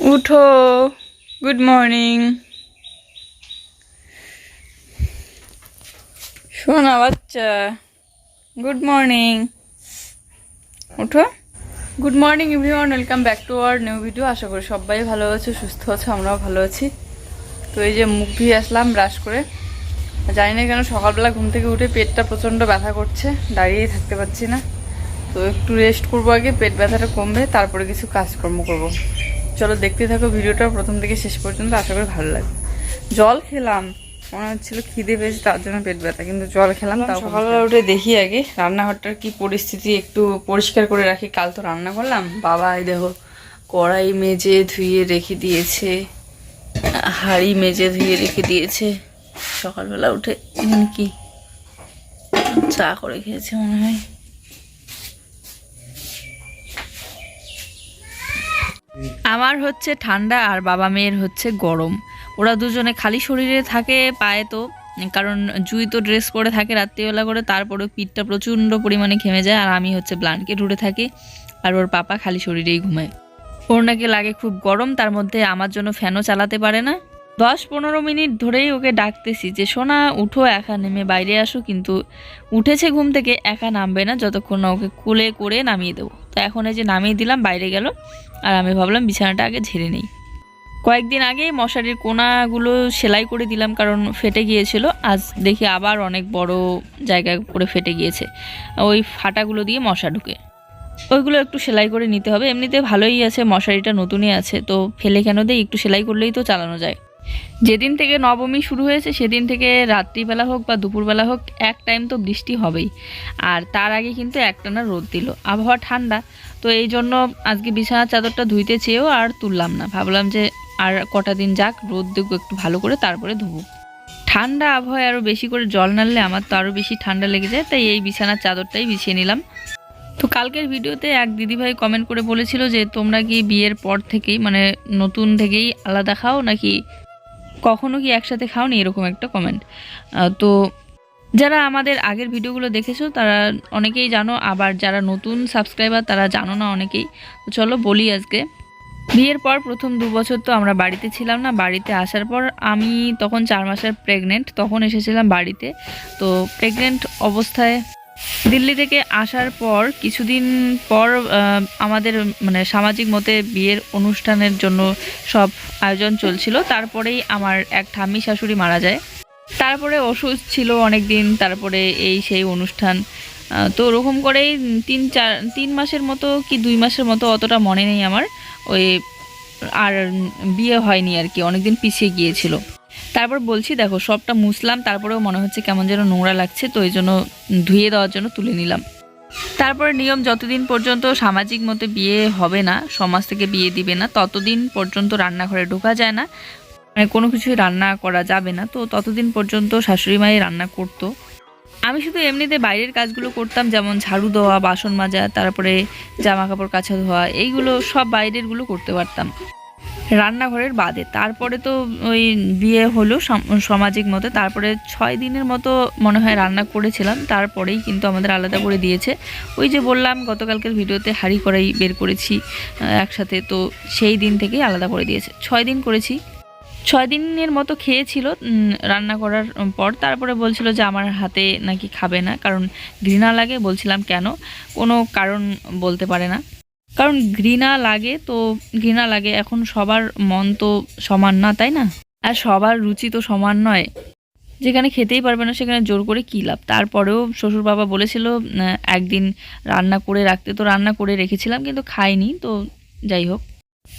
উঠো। Good morning শোনা বাচ্চা। গুড মর্নিং উঠো। Good morning everyone welcome back to our new video আশা করি সবাই ভালো আছে, সুস্থ আছে, আমরাও ভালো আছি। তো এই যে মুখ ধুয়ে আসলাম ব্রাশ করে। জানি না কেন সকালবেলা ঘুম থেকে উঠে পেটটা প্রচণ্ড ব্যথা করছে। দাঁড়িয়েই থাকতে পারছি না। তো একটু রেস্ট করব আগে, পেট ব্যথাটা কমবে, তারপরে কিছু কাজকর্ম করব। চলো দেখতে থাকো ভিডিওটা প্রথম থেকে শেষ পর্যন্ত আশা করি ভালো লাগবে। জল খেলাম। মনে হচ্ছিল খিদে পেয়েছে তার জন্য পেট ব্যথা কিন্তু জল খেলাম তাও সকালবেলা উঠে দেখি আগে রান্নাঘরটার কি পরিস্থিতি একটু পরিষ্কার করে রাখি কাল তো রান্না করলাম। বাবা এই দেখো কড়াই মেজে ধুয়ে রেখে দিয়েছে হাঁড়ি মেজে ধুয়ে রেখে দিয়েছে। সকালবেলা উঠে কি? চা করে খেয়েছে মনে হয়। আমার হচ্ছে ঠান্ডা আর বাবা মেয়ের হচ্ছে গরম। ওরা দুজনে খালি শরীরে থাকে পায়ে তো, কারণ জুই তো ড্রেস পরে থাকে রাত্রিবেলা করে তারপরে পিঠটা প্রচণ্ড পরিমাণে ঘেমে যায় আর আমি হচ্ছে ব্লাঙ্কেট উড়ে থাকি আর ওর পাপা খালি শরীরেই ঘুমায়। ওর নাকি লাগে খুব গরম, তার মধ্যে আমার জন্য ফ্যানও চালাতে পারে না। দশ পনেরো মিনিট ধরেই ওকে ডাকতেছি যে, সোনা, উঠো, একা নেমে বাইরে আসো। কিন্তু উঠেছে ঘুম থেকে, একা নামবে না, যতক্ষণ না ওকে কোলে করে নামিয়ে দেবো। তো এখন এই যে নামিয়ে দিলাম, বাইরে গেল। আর আমি ভাবলাম বিছানাটা আগে ঝেড়ে নেই। কয়েকদিন আগেই মশারির কোনাগুলো সেলাই করে দিলাম, কারণ ফেটে গিয়েছিল। আজ দেখি আবার অনেক বড় জায়গা করে ফেটে গিয়েছে। ওই ফাটাগুলো দিয়ে মশা ঢুকে। ওইগুলো একটু সেলাই করে নিতে হবে। এমনিতে ভালোই আছে, মশারিটা নতুনই আছে। তো ফেলে কেন দেয় একটু সেলাই করলেই তো চালানো যায়। যেদিন থেকে নবমী শুরু হয়েছে, সেদিন থেকে রাত্রিবেলা হোক বা দুপুরবেলা হোক, এক টাইম তো বৃষ্টি হবেই। আর তার আগে কিন্তু একটানা রোদ দিল। আবহাওয়া ঠান্ডা, তো এই জন্য আজকে বিছানার চাদরটা ধুইতে চেয়েও আর তুললাম না। ভাবলাম যে আর কটা দিন যাক, রোদ দেখব একটু ভালো করে, তারপরে ধুবো। ঠান্ডা আবহাওয়ায় আরও বেশি করে জল নাড়লে আমার তো আরও বেশি ঠান্ডা লেগে যায়, তাই এই বিছানার চাদরটাই বিছিয়ে নিলাম। তো কালকের ভিডিওতে এক দিদিভাই কমেন্ট করে বলেছিল যে, তোমরা কি বিয়ের পর থেকেই মানে নতুন থেকেই আলাদা খাও নাকি কখনো কি একসাথে খাওনি? এরকম একটা কমেন্ট তো যারা আমাদের আগের ভিডিওগুলো দেখেছ, তারা অনেকেই জানো, আবার যারা নতুন সাবস্ক্রাইবার তারা জানো না অনেকেই। তো চলো বলি আজকে। বিয়ের পর প্রথম দু বছর তো আমরা বাড়িতে ছিলাম না, বাড়িতে আসার পর আমি তখন চার মাসের প্রেগনেন্ট তখন এসেছিলাম বাড়িতে। তো প্রেগনেন্ট অবস্থায় দিল্লি থেকে আসার পর কিছুদিন পর আমাদের মানে সামাজিক মতে বিয়ের অনুষ্ঠানের জন্য সব আয়োজন চলছিল। তারপরেই আমার এক ঠাম্মি শাশুড়ি মারা যায়। তারপরে ওষুধ ছিল অনেক দিন তারপরে এই সেই অনুষ্ঠান। তো ওরকম করেই তিন চার, তিন মাসের মতো কি দুই মাসের মতো অতটা মনে নেই আমার। ওই, আর বিয়ে হয়নি আর কি, অনেকদিন পিছিয়ে গিয়েছিল। তারপর বলছি, দেখো, সবটা মুছলাম, তারপরেও মনে হচ্ছে কেমন যেন নোংরা লাগছে, তো এই জন্য ধুয়ে দেওয়ার জন্য তুলে নিলাম। তারপরে নিয়ম, যতদিন পর্যন্ত সামাজিক মতে বিয়ে হবে না, সমাজ থেকে বিয়ে দিবে না, ততদিন পর্যন্ত রান্নাঘরে ঢোকা যায় না। মানে কোনো কিছুই রান্না করা যাবে না, তো ততদিন পর্যন্ত শাশুড়ি মাই রান্না করতো। আমি শুধু এমনিতে বাইরের কাজগুলো করতাম, যেমন ঝাড়ু দেওয়া, বাসন মাজা, তারপরে জামা কাপড় কাছা ধোয়া, এইগুলো সব বাইরেরগুলো করতে পারতাম। রান্নাঘরের বাদে। তারপরে তো ওই বিয়ে হলো সামাজিক মতে। তারপরে ছয় দিনের মতো মনে হয় রান্না করেছিলাম। তারপরেই কিন্তু আমাদের আলাদা করে দিয়েছে। ওই যে বললাম, গতকালকের ভিডিওতে হাঁড়ি কড়াই বের করেছি একসাথে। তো সেই দিন থেকেই আলাদা করে দিয়েছে। ছয় দিন করেছি। ছয় দিনের মতো খেয়েছিল রান্না করার পর। তারপরে বলছিল যে আমার হাতে নাকি খাবে না। কারণ ঘৃণা লাগে, বলছিলাম কেন? কোনো কারণ বলতে পারে না। কারণ ঘৃণা লাগে তো ঘৃণা লাগে, এখন সবার মন তো সমান না, তাই না? আর সবার রুচি তো সমান নয়। যেখানে খেতেই পারবে না সেখানে জোর করে কী লাভ? তারপরেও শ্বশুর বাবা বলেছিল একদিন রান্না করে রাখতে। তো রান্না করে রেখেছিলাম, কিন্তু খাইনি, তো যাই হোক।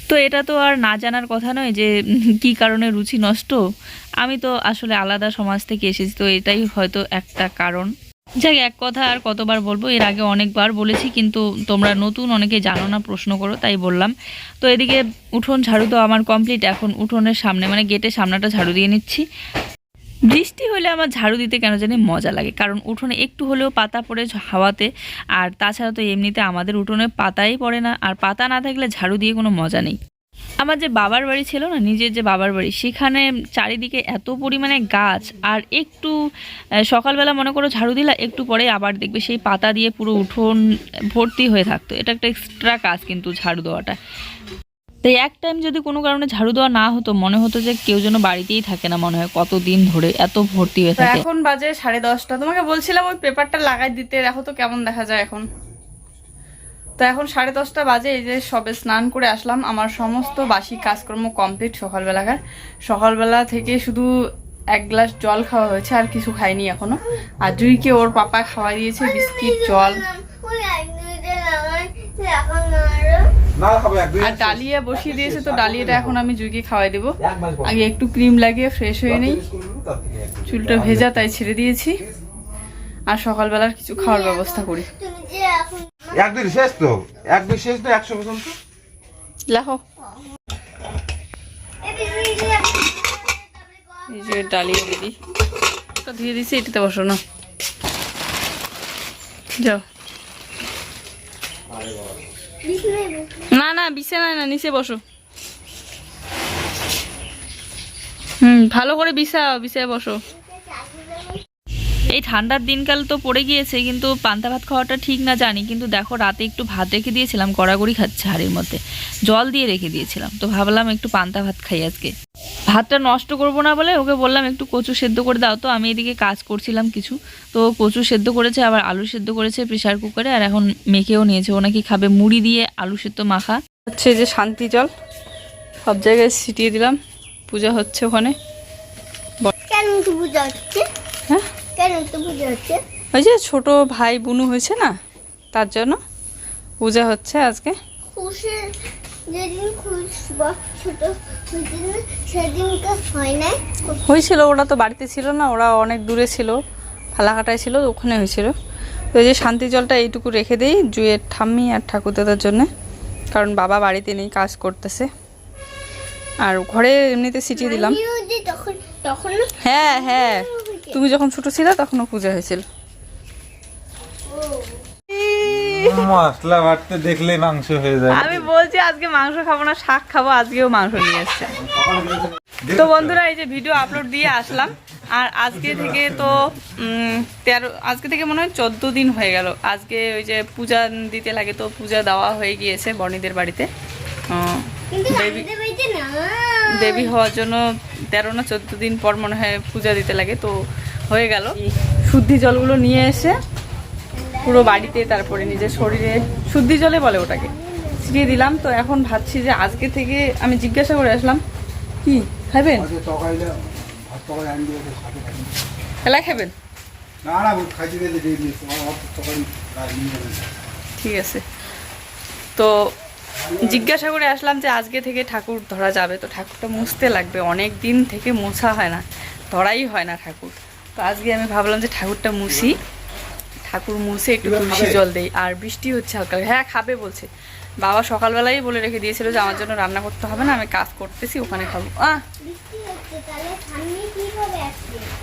তো এটা তো আর না জানার কথা নয় যে, কী কারণে রুচি নষ্ট? আমি তো আসলে আলাদা সমাজ থেকে এসেছি, তো এটাই হয়তো একটা কারণ। যাক, এক কথা আর কতবার বলব, এর আগে অনেকবার বলেছি, কিন্তু তোমরা নতুন অনেকে জানো না, প্রশ্ন করো, তাই বললাম। তো এদিকে উঠোন ঝাড়ু তো আমার কমপ্লিট এখন উঠোনের সামনে মানে গেটের সামনাটা ঝাড়ু দিয়ে নিচ্ছি। বৃষ্টি হলে আমার ঝাড়ু দিতে কেন জানি মজা লাগে, কারণ উঠোনে একটু হলেও পাতা পড়ে হাওয়াতে, আর তাছাড়া তো এমনিতে আমাদের উঠোনে পাতাই পড়ে না, আর পাতা না থাকলে ঝাড়ু দিয়ে কোনো মজা নেই। আমার যে বাবার বাড়ি ছিল না নিজের যে বাবার বাড়ি সেখানে চারিদিকে এত পরিমাণে গাছ আর একটু সকালবেলা মনে করো ঝাড়ু দিলা একটু পরে আবার দেখবে সেই পাতা দিয়ে পুরো উঠোন ভর্তি হয়ে থাকতো। এটা একটা এক্সট্রা কাজ কিন্তু ঝাড়ু দেওয়াটা। তাই এক টাইম যদি কোনো কারণে ঝাড়ু দেওয়া না হতো মনে হতো যে কেউ যেন বাড়িতেই থাকে না মনে হয় কতদিন ধরে এত ভর্তি হয়ে থাকে। এখন বাজে সাড়ে দশটা। তোমাকে বলছিলাম ওই পেপারটা লাগাই দিতে দেখো তো কেমন দেখা যায় এখন। তো এখন সাড়ে দশটা বাজে এই যে সবে স্নান করে আসলাম। আমার সমস্ত বাসি কাজকর্ম কমপ্লিট সকালবেলাকার। সকালবেলা থেকে শুধু এক গ্লাস জল খাওয়া হয়েছে আর কিছু খাইনি এখনও। আর জুইকে ওর পাপা খাওয়া দিয়েছে বিস্কিট জল। আর ডালিয়া বসিয়ে দিয়েছে তো ডালিয়াটা এখন আমি জুইকে খাওয়াই দেবো। আগে একটু ক্রিম লাগিয়ে ফ্রেশ হয়ে নেই। চুলটা ভেজা তাই ছেড়ে দিয়েছি। আর সকালবেলার কিছু খাওয়ার ব্যবস্থা করি। এক দুই শেষ তো? এক দুই শেষ তো একশো পর্যন্ত? লেখো দিছি, এটাতে বসো না। যাও। না না না, নিচে বসো। হুম, ভালো করে বিছাও, বিছায় বসো। এই ঠান্ডার দিনকাল তো পড়ে গিয়েছে কিন্তু পান্তা ভাত খাওয়াটা ঠিক না জানি। কিন্তু দেখো রাতে একটু ভাত রেখে দিয়েছিলাম কড়াকড়ি খাচ্ছে হাড়ির মধ্যে। জল দিয়ে রেখে দিয়েছিলাম তো ভাবলাম একটু পান্তা ভাত খাই আজকে। ভাতটা নষ্ট করব না বলে ওকে বললাম একটু কচু সেদ্ধ করে দাও তো আমি এদিকে কাজ করছিলাম কিছু। তো কচু সেদ্ধ করেছে আবার আলু সেদ্ধ করেছে প্রেশার কুকারে আর এখন মেখেও নিয়েছে। ও নাকি খাবে মুড়ি দিয়ে আলু সেদ্ধ মাখা। হচ্ছে যে শান্তি জল সব জায়গায় ছিটিয়ে দিলাম পূজা হচ্ছে ওখানে। কেন তো পূজা হচ্ছে? হ্যাঁ? কেন তো পূজা হচ্ছে? ওই যে ছোট ভাই বুনু হয়েছে না তার জন্য পূজা হচ্ছে আজকে। খুশি যেদিন ছোট সেদিনকে হয় নাই। হয়েছিল ওরা তো বাড়িতে ছিল না ওরা অনেক দূরে ছিল ফালাকাটায় ছিল ওখানে হয়েছিল। তো এই যে শান্তি জলটা এইটুকু রেখে দেই জুয়ের ঠাম্মি আর ঠাকুরদাদার জন্য কারণ বাবা বাড়িতে নেই কাজ করতেছে। আর ঘরে এমনিতে সিটিয়ে দিলাম। হ্যাঁ হ্যাঁ। তুমি যখন ছোট ছিলে তখনও পূজা হয়েছিল। মশলা বাটতে দেখলে মাংস হয়ে যায়। আমি বলছি আজকে মাংস খাব না শাক খাব আজকেও মাংস নিয়ে এসছে। তো বন্ধুরা এই যে ভিডিও আপলোড দিয়ে আসলাম। আর আজকে থেকে তো উম, তেরো আজকে থেকে মনে হয় চোদ্দ দিন হয়ে গেল। আজকে ওই যে পূজা দিতে লাগে তো পূজা দেওয়া হয়ে গিয়েছে বনিদের বাড়িতে। কিন্তু দেবী হওয়ার জন্য তেরো না চোদ্দ দিন পর মনে হয় পূজা দিতে লাগে তো হয়ে গেল। শুদ্ধি জলগুলো নিয়ে এসে পুরো বাড়িতে তারপরে নিজের শরীরে শুদ্ধি জলে বলে ওটাকে। ছিটিয়ে দিলাম তো এখন ভাবছি যে আজকে থেকে আমি জিজ্ঞাসা করে আসলাম কি খাবেন? খেলা খাবেন? ঠিক আছে। তো জিজ্ঞাসা করে আসলাম যে আজকে থেকে ঠাকুর ধরা যাবে। তো ঠাকুরটা মুছতে লাগবে অনেক দিন থেকে মোছা হয় না ধরাই হয় না ঠাকুর। তো আজকে আমি ভাবলাম যে ঠাকুরটা মুছি ঠাকুর মুছে একটু তুলসী জল দেই। আর বৃষ্টি হচ্ছে হালকা। হ্যাঁ খাবে বলছে। বাবা সকালবেলাই বলে রেখে দিয়েছিল যে আমার জন্য রান্না করতে হবে না আমি কাজ করতেছি ওখানে খাব। আহ!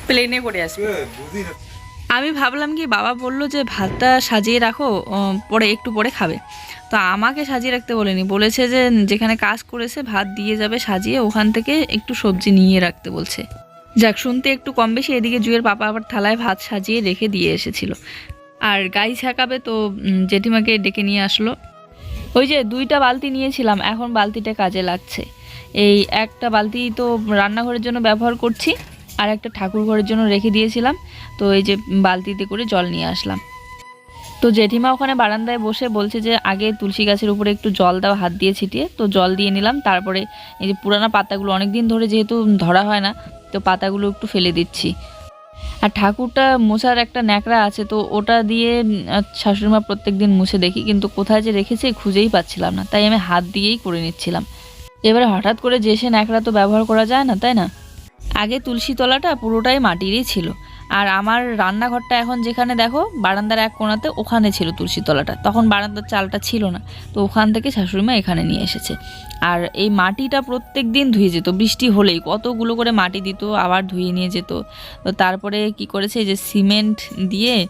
প্লেনে করে আসবে? আমি ভাবলাম কি, বাবা বলল যে ভাতটা সাজিয়ে রাখো পরে একটু পরে খাবে। তো আমাকে সাজিয়ে রাখতে বলেনি। বলেছে যে যেখানে কাজ করেছে ভাত দিয়ে যাবে সাজিয়ে ওখান থেকে একটু সবজি নিয়ে রাখতে বলছে। যাক, শুনতে একটু কম বেশি, এদিকে জুয়ের পাপা আবার থালায় ভাত সাজিয়ে রেখে দিয়ে এসেছিল। আর গাই ছাকাবে তো জেঠিমাকে ডেকে নিয়ে আসলো। ওই যে দুইটা বালতি নিয়েছিলাম, এখন বালতিটা কাজে লাগছে। এই একটা বালতি তো রান্নাঘরের জন্য ব্যবহার করছি। আর একটা ঠাকুর ঘরের জন্য রেখে দিয়েছিলাম। তো এই যে বালতিতে করে জল নিয়ে আসলাম। তো জেঠিমা ওখানে বারান্দায় বসে বলছে যে, আগে তুলসী গাছের উপরে একটু জল দাও, হাত দিয়ে ছিটিয়ে। তো জল দিয়ে নিলাম। তারপরে এই যে পুরানো পাতাগুলো অনেক দিন ধরে যেহেতু ধরা হয় না, তো পাতাগুলো একটু ফেলে দিচ্ছি। আর ঠাকুরটা মোছার একটা ন্যাকড়া আছে, তো ওটা দিয়ে শাশুড়িমা প্রত্যেক দিন মুছে দেখি, কিন্তু কোথায় যে রেখেছে খুঁজেই পাচ্ছিলাম না। তাই আমি হাত দিয়েই করে নিচ্ছিলাম। এবারে হঠাৎ করে যে সে ন্যাকড়া তো ব্যবহার করা যায় না, তাই না? আগে তুলসী তলাটা পুরোটাই মাটিরই ছিল। আর আমার রান্নাঘরটা এখন যেখানে দেখো, বারান্দার এক কোণাতে ওখানে ছিল তুলসী তলাটা। তখন বারান্দার চালটা ছিল না। তো ওখান থেকে শাশুড়িমা এখানে নিয়ে এসেছে। আর এই মাটিটা প্রত্যেক দিন ধুয়ে যেত। বৃষ্টি হলেই কতগুলো করে মাটি দিত, আবার ধুয়ে নিয়ে যেত। তো তারপরে কি করেছে যে সিমেন্ট দিয়ে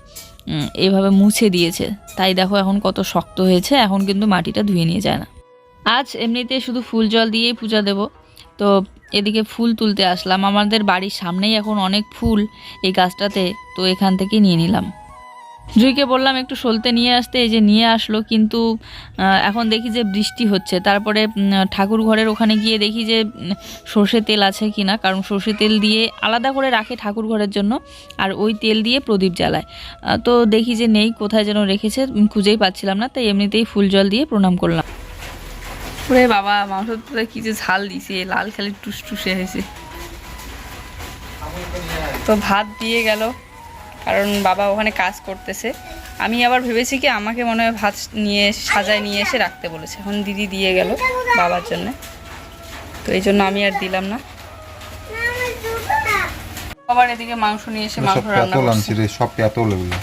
এভাবে মুছে দিয়েছে। তাই দেখো এখন কত শক্ত হয়েছে। এখন কিন্তু মাটিটা ধুয়ে নিয়ে যায় না। আজ এমনিতে শুধু ফুল জল দিয়েই পূজা দেব। তো এদিকে ফুল তুলতে আসলাম। আমাদের বাড়ির সামনেই এখন অনেক ফুল এই গাছটাতে, তো এখান থেকে নিয়ে নিলাম। জুইকে বললাম, একটু সলতে নিয়ে আসতে। এই যে নিয়ে আসলো, কিন্তু এখন দেখি যে বৃষ্টি হচ্ছে। তারপরে ঠাকুর ঘরের ওখানে গিয়ে দেখি যে সর্ষে তেল আছে কি না কারণ সর্ষে তেল দিয়ে আলাদা করে রাখে ঠাকুর ঘরের জন্য, আর ওই তেল দিয়ে প্রদীপ জ্বালায়। তো দেখি যে নেই, কোথায় যেন রেখেছে খুঁজেই পাচ্ছিলাম না, তাই এমনিতেই ফুল জল দিয়ে প্রণাম করলাম। ওরে বাবা মাংস তো কি যে ঝাল দিছে লাল খালি টুস টুসে হয়েছে। তো ভাত দিয়ে গেল কারণ বাবা ওখানে কাজ করতেছে। আমি আবার ভেবেছি কি আমাকে মনে হয় ভাত নিয়ে সাজায় নিয়ে এসে রাখতে বলেছে। এখন দিদি দিয়ে গেল বাবার জন্য। তো এই জন্য আমি আর দিলাম না। আবার এদিকে মাংস নিয়ে এসে মাংস রান্না করছি। সব পেতল এগুলো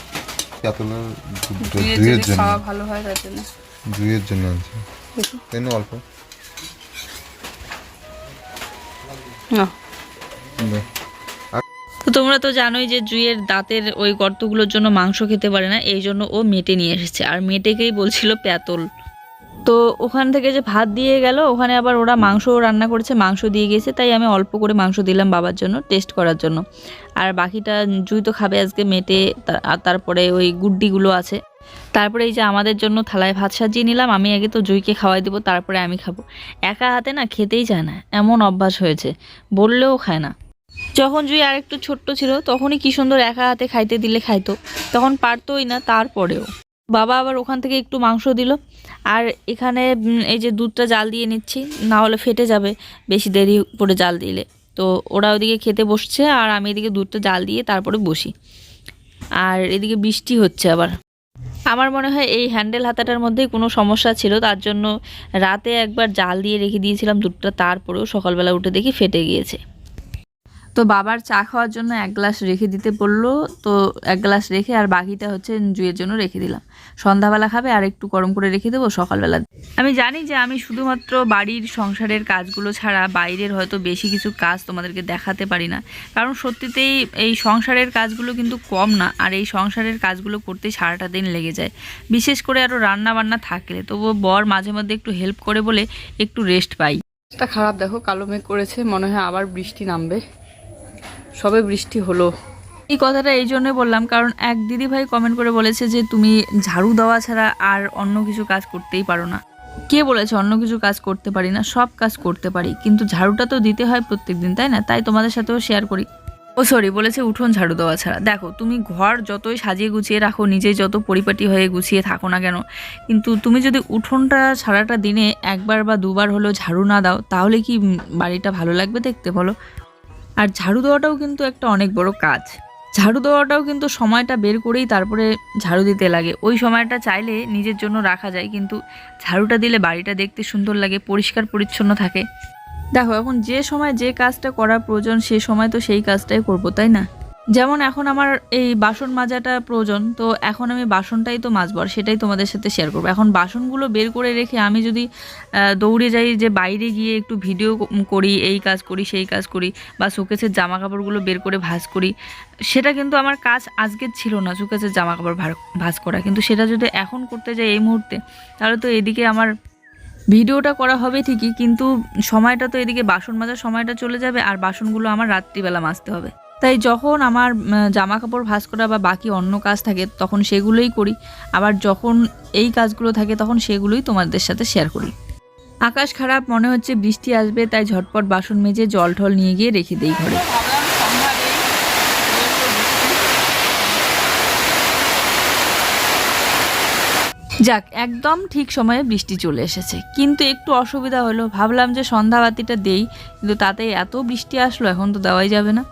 পেতলের জন্য। খাওয়া ভালো হয় তার জন্য। দুইয়ের জন্য আনছি। অল্প। না। তো তোমরা তো জানোই যে জুইয়ের দাঁতের ওই গর্তগুলোর জন্য মাংস খেতে পারে না এই জন্য ও মেটে নিয়ে এসেছে। আর মেটেকেই বলছিল প্যাতল। তো ওখান থেকে যে ভাত দিয়ে গেল ওখানে আবার ওরা মাংস রান্না করেছে মাংস দিয়ে গেছে তাই আমি অল্প করে মাংস দিলাম বাবার জন্য টেস্ট করার জন্য। আর বাকিটা জুই তো খাবে আজকে মেটে তারপরে ওই গুড্ডিগুলো আছে। তারপরে এই যে আমাদের জন্য থালায় ভাত সাজিয়ে নিলাম, আমি আগে তো জুইকে খাওয়াই দেবো, তারপরে আমি খাব। একা হাতে না খেতেই চায় না, এমন অভ্যাস হয়েছে, বললেও খায় না। যখন জুই আর একটু ছোট্ট ছিল, তখনই কি সুন্দর একা হাতে খাইতে দিলে খাইতো, তখন পারতোই না তারপরেও। বাবা আবার ওখান থেকে একটু মাংস দিল, আর এখানে এই যে দুধটা জাল দিয়ে নিচ্ছি, না হলে ফেটে যাবে, বেশি দেরি করে জাল দিলে। তো ওরা ওদিকে খেতে বসছে, আর আমি এদিকে দুধটা জাল দিয়ে তারপরে বসি। আর এদিকে বৃষ্টি হচ্ছে আবার। আমার মনে হয় এই হ্যান্ডেল হাতাটার মধ্যেই কোনো সমস্যা ছিল, তার জন্য রাতে একবার জাল দিয়ে রেখে দিয়েছিলাম দুধটা, তারপরেও সকালবেলা উঠে দেখি ফেটে গিয়েছে। তো বাবার চা খাওয়ার জন্য এক গ্লাস রেখে দিতে বলল, তো এক গ্লাস রেখে আর বাকিটা হচ্ছে জুয়ের জন্য রেখে দিলাম। সন্ধ্যাবেলা খাবে আর একটু গরম করে রেখে দেবো, সকালবেলা আমি জানি যে আমি শুধুমাত্র বাড়ির সংসারের কাজগুলো ছাড়া বাইরের হয়তো বেশি কিছু কাজ তোমাদেরকে দেখাতে পারি না। কারণ সত্যিতেই এই সংসারের কাজগুলো কিন্তু কম না, আর এই সংসারের কাজগুলো করতে সারাটা দিন লেগে যায়। বিশেষ করে আরও রান্না বান্না থাকলে, তবুও বর মাঝে মধ্যে একটু হেল্প করে বলে একটু রেস্ট পাই। খারাপ দেখো, কালো মেঘ করেছে, মনে হয় আবার বৃষ্টি নামবে। সবে বৃষ্টি হলো। এই কথাটা এই জন্য বললাম, কারণ এক দিদি ভাই কমেন্ট করে বলেছে যে, তুমি ঝাড়ু দেওয়া ছাড়া আর অন্য কিছু কাজ করতেই পারো না। কে বলেছে, অন্য কিছু কাজ করতে পারি না, সব কাজ করতে পারি। কিন্তু ঝাড়ুটা তো দিতে হয় প্রত্যেক দিন, তাই না? তাই তোমাদের সাথেও শেয়ার করি। ও সরি বলেছে উঠোন ঝাড়ু দেওয়া ছাড়া। দেখো, তুমি ঘর যতই সাজিয়ে গুছিয়ে রাখো, নিজে যত পরিপাটি হয়ে গুছিয়ে থাকো না কেন, কিন্তু তুমি যদি উঠোনটা সারাটা দিনে একবার বা দুবার হলেও ঝাড়ু না দাও, তাহলে কি বাড়িটা ভালো লাগবে দেখতে বলো? আর ঝাড়ু দেওয়াটাও কিন্তু একটা অনেক বড় কাজ। ঝাড়ু দেওয়াটাও কিন্তু সময়টা বের করেই তারপরে ঝাড়ু দিতে লাগে। ওই সময়টা চাইলে নিজের জন্য রাখা যায়, কিন্তু ঝাড়ুটা দিলে বাড়িটা দেখতে সুন্দর লাগে, পরিষ্কার পরিচ্ছন্ন থাকে। দেখো, এখন যে সময় যে কাজটা করা প্রয়োজন, সে সময় তো সেই কাজটাই করব, তাই না? যেমন এখন আমার এই বাসন মাজাটা প্রয়োজন, তো এখন আমি বাসনটাই তো মাজবো আর সেটাই তোমাদের সাথে শেয়ার করব। এখন বাসনগুলো বের করে রেখে আমি যদি দৌড়ে যাই যে বাইরে গিয়ে একটু ভিডিও করি, এই কাজ করি, সেই কাজ করি বা শোকেসের জামা কাপড়গুলো বের করে ভাঁজ করি, সেটা কিন্তু আমার কাজ আজকের ছিল না শোকেসের জামা কাপড় ভাঁজ করা। কিন্তু সেটা যদি এখন করতে যাই এই মুহূর্তে, তাহলে তো এদিকে আমার ভিডিওটা করা হবে ঠিকই, কিন্তু সময়টা তো এদিকে বাসন মাজার সময়টা চলে যাবে আর বাসনগুলো আমার রাত্রিবেলা মাজতে হবে। তাই যখন আমার জামা কাপড় ভাঁজ করা বা বাকি অন্য কাজ থাকে, তখন সেগুলোই করি। আবার যখন এই কাজগুলো থাকে, তখন সেগুলোই তোমাদের সাথে শেয়ার করি। আকাশ খারাপ, মনে হচ্ছে বৃষ্টি আসবে, তাই ঝটপট বাসন মেজে জল ঠল নিয়ে গিয়ে রেখে দেই ঘরে। যাক, একদম ঠিক সময়ে বৃষ্টি চলে এসেছে। কিন্তু একটু অসুবিধা হলো। ভাবলাম যে সন্ধ্যাবাতিটা দেই, কিন্তু তাতে এত বৃষ্টি আসলো, এখন তো দেওয়াই যাবে না।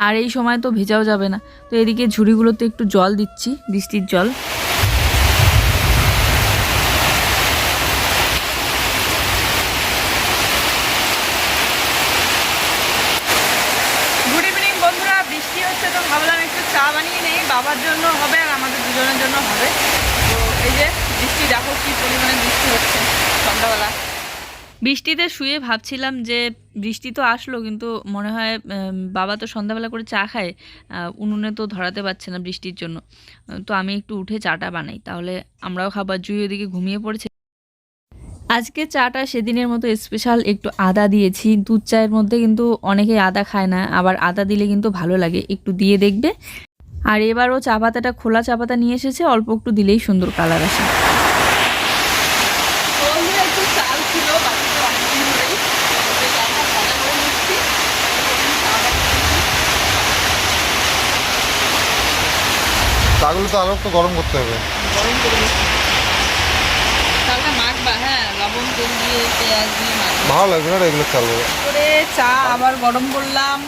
আর এই সময় তো ভেজাও যাবে না। তো এদিকে ঝুড়িগুলোতে একটু জল দিচ্ছি, বৃষ্টির জল। বাবার জন্য হবে আর আমাদের দুজনের জন্য হবে। তো এই যে বৃষ্টি, দেখো কি পরিমাণে বৃষ্টি হচ্ছে সন্ধ্যাবেলা। বৃষ্টিতে শুয়ে ভাবছিলাম যে বৃষ্টি তো আসলো, কিন্তু মনে হয় বাবা তো সন্ধ্যাবেলা করে চা খায় উনুনে তো ধরাতে পারছে না বৃষ্টির জন্য। তো আমি একটু উঠে চাটা বানাই, তাহলে আমরাও খাবার জুই ওদিকে ঘুমিয়ে পড়েছে। আজকে চাটা সেদিনের মতো স্পেশাল একটু আদা দিয়েছি, দুধ চায়ের মধ্যে কিন্তু অনেকে আদা খায় না, আবার আদা দিলে কিন্তু ভালো লাগে, একটু দিয়ে দেখবে। আর এবার ও চা পাতাটা, খোলা চা পাতা নিয়ে এসেছে, অল্প একটু দিলেই সুন্দর কালার আসে বন্ধুরা একটু চাল ছিল বাড়িতে অনেকদিন ধরেই তো চালটা ভাজা করে নিচ্ছি চাগুলো তো আরও একটু গরম করতে হবে। গরম করে চালটা মাখবা হ্যাঁ লবণ তেল দিয়ে পেঁয়াজ দিয়ে মাখবা। ভালো লাগবে না রে এগুলো চাল? করে চা আবার গরম করলাম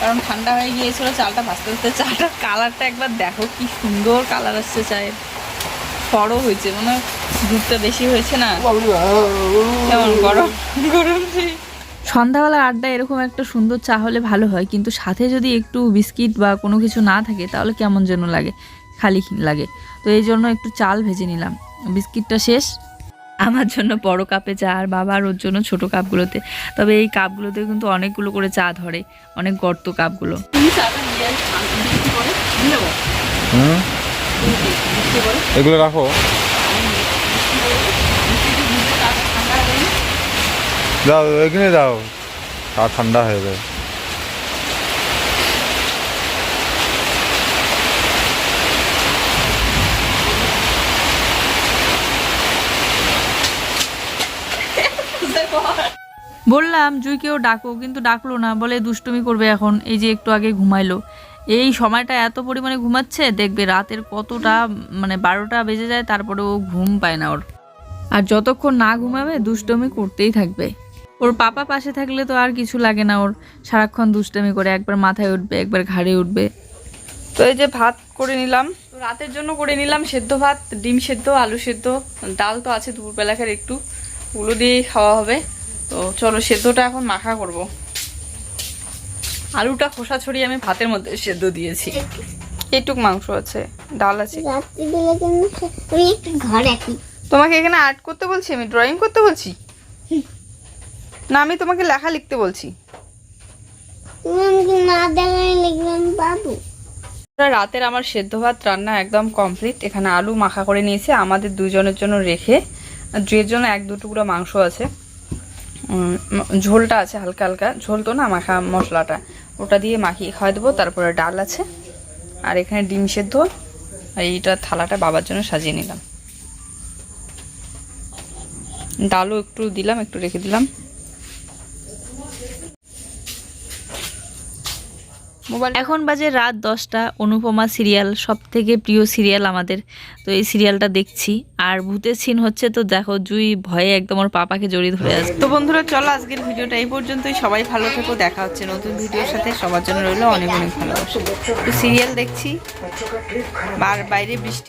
কারণ ঠান্ডা হয়ে গিয়েছিল চালটা ভাজতে ভাজতে চাটার কালারটা একবার দেখো কি সুন্দর কালার আসছে চায়ের। ফড়ও হয়েছে মানে হয় দুধটা বেশি হয়েছে না। কেমন গরম? গরম চাই সন্ধ্যাবেলা আড্ডা এরকম একটা সুন্দর চা হলে ভালো হয় কিন্তু সাথে যদি একটু বিস্কিট বা কোনো কিছু না থাকে তাহলে কেমন যেন লাগে। খালি লাগে তো এই জন্য একটু চাল ভেজে নিলাম বিস্কিটটা শেষ আমার জন্য বড় কাপে চা আর বাবার ওর জন্য ছোট কাপগুলোতে তবে এই কাপগুলোতে কিন্তু অনেকগুলো করে চা ধরে অনেক গর্ত কাপগুলো এগুলো রাখো হয়ে যাও এখানে যাও আর ঠান্ডা হয়ে যাবে বললাম জুইকেও ডাকো। কিন্তু ডাকলো না, বলে দুষ্টুমি করবে এখন। এই যে একটু আগে ঘুমাইলো। এই সময়টা এত পরিমাণে ঘুমাচ্ছে, দেখবে রাতের কতটা মানে বারোটা বেজে যায়, তারপরে ও ঘুম পায় না ওর। আর যতক্ষণ না ঘুমাবে, দুষ্টমি করতেই থাকবে। ওর পাপা পাশে থাকলে তো আর কিছু লাগে না ওর। সারাক্ষণ দুষ্টমি করে, একবার মাথায় উঠবে, একবার ঘাড়ে উঠবে। তো এই যে ভাত করে নিলাম। রাতের জন্য করে নিলাম সেদ্ধ ভাত, ডিম সেদ্ধ, আলু সেদ্ধ। ডাল তো আছে দুপুরবেলাকার একটু। ওগুলো দিয়েই খাওয়া হবে। তো চলো সেদ্ধটা এখন মাখা করব। আলুটা খোসা ছড়িয়ে আমি ভাতের মধ্যে সেদ্ধ দিয়েছি। এইটুক মাংস আছে, ডাল আছে। তোমাকে এখানে আর্ট করতে বলছি, আমি ড্রয়িং করতে বলছি? না, আমি তোমাকে লেখা লিখতে বলছি। রাতের আমার সেদ্ধ ভাত রান্না একদম কমপ্লিট এখানে আলু মাখা করে নিয়েছি, আমাদের দুজনের জন্য রেখে। জুয়ের জন্য এক দু টুকরো মাংস আছে। ঝোলটা আছে হালকা হালকা। ঝোল তো না মাখা মশলাটা। ওটা দিয়ে মাখিয়ে খাওয়া দেবো, তারপরে ডাল আছে। আর এখানে ডিম সেদ্ধ। আর এইটা থালাটা বাবার জন্য সাজিয়ে নিলাম। ডালও একটু দিলাম, একটু রেখে দিলাম। মোবাইল এখন বাজে রাত দশটা অনুপমা সিরিয়াল সব থেকে প্রিয় সিরিয়াল আমাদের। তো এই সিরিয়ালটা দেখছি। আর ভূতের সিন হচ্ছে তো দেখো জুই ভয়ে একদম ওর পাপাকে জড়িয়ে ধরে আছে। তো বন্ধুরা চলো আজকের ভিডিওটা এই পর্যন্তই। সবাই ভালো থেকো দেখা হচ্ছে নতুন ভিডিওর সাথে। সবার জন্য রইল অনেক অনেক ভালোবাসা। তো সিরিয়াল দেখছি আর বাইরে বৃষ্টি